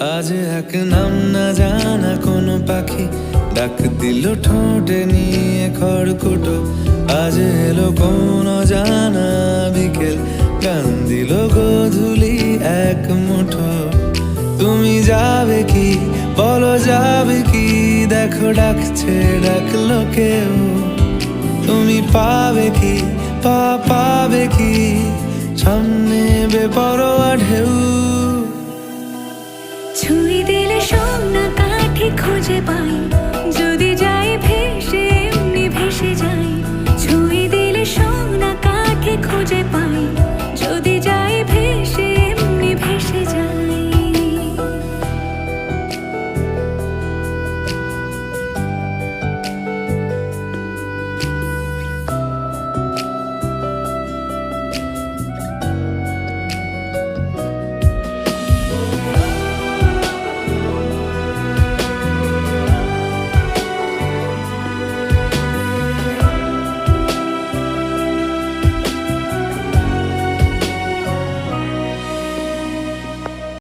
আজ এক নাম না জানা কোনো পাখি। ডাক দিল ঠোঁটে নিয়ে খড়কুটো। আজ এলো কোন জানা বিকেল। গান দিল গোধূলি এক মুঠো। তুমি যাবে কি? বলো যাবে কি? দেখো ডাকছে ডাকলো কেউ। তুমি পাবে কি? পা পাবে কি? সামনে বেপরোয়া ঢেউ ছুঁই দিলে স্বপ্ন কাঠি খুঁজে পাই।